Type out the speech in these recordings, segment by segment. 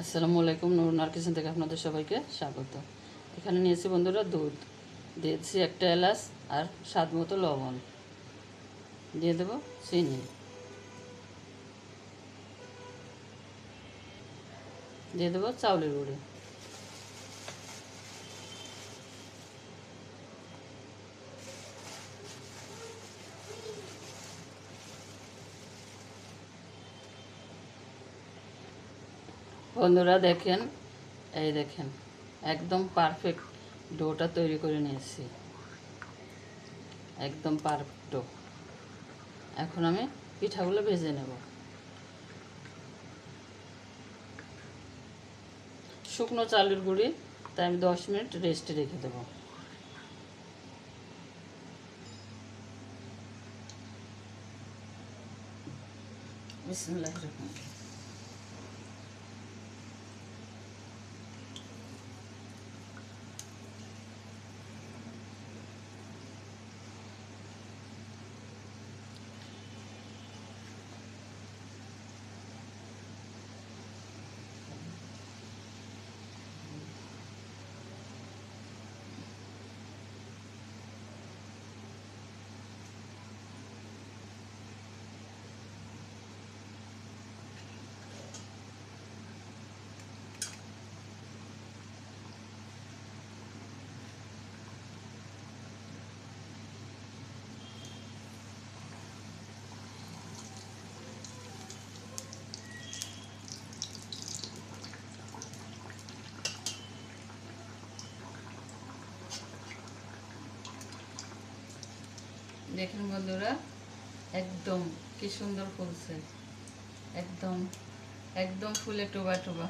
আসসালামু আলাইকুম নুরনার কিচেন থেকে আপনাদের সবাইকে স্বাগত। এখানে নিয়েছি বন্ধুরা দুধ। দিয়েছি একটা এলাচ আর স্বাদ মতো লবণ। দিয়ে দেবো চিনি। দিয়ে দেবো চাউলের গুঁড়ি। বন্ধুরা দেখেন, এই দেখেন, একদম পারফেক্ট ডোটা তৈরি করে নিয়েছি। একদম পারফেক্ট ডো। এখন আমি পিঠাগুলো ভেজে নেব। শুকনো চালের গুঁড়ি, তাই আমি দশ মিনিট রেস্টে রেখে দেবো। বিসমুল্লাহ রহমান দেখুন বন্ধুরা একদম কি সুন্দর ফুলছে। একদম একদম ফুলে টোবা টোবা।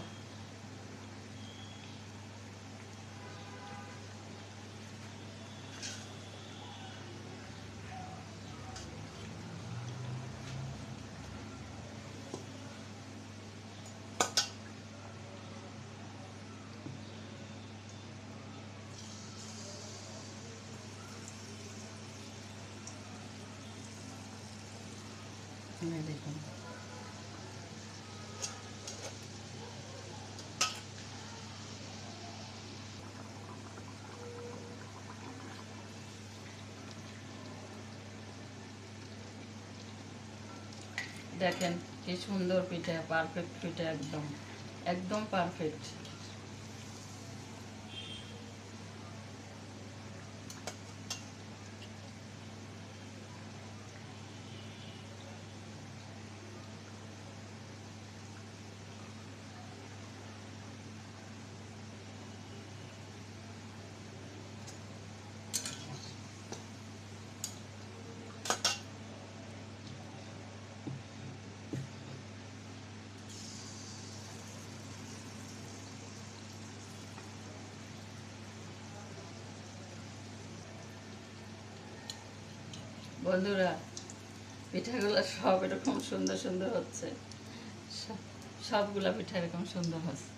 দেখুন। দেখেন কি সুন্দর পিঠা পারফেক্ট পিঠা একদম একদম পারফেক্ট বন্ধুরা পিঠাগুলো সব এরকম সুন্দর সুন্দর হচ্ছে। সব- সবগুলা পিঠা এরকম সুন্দর হচ্ছে।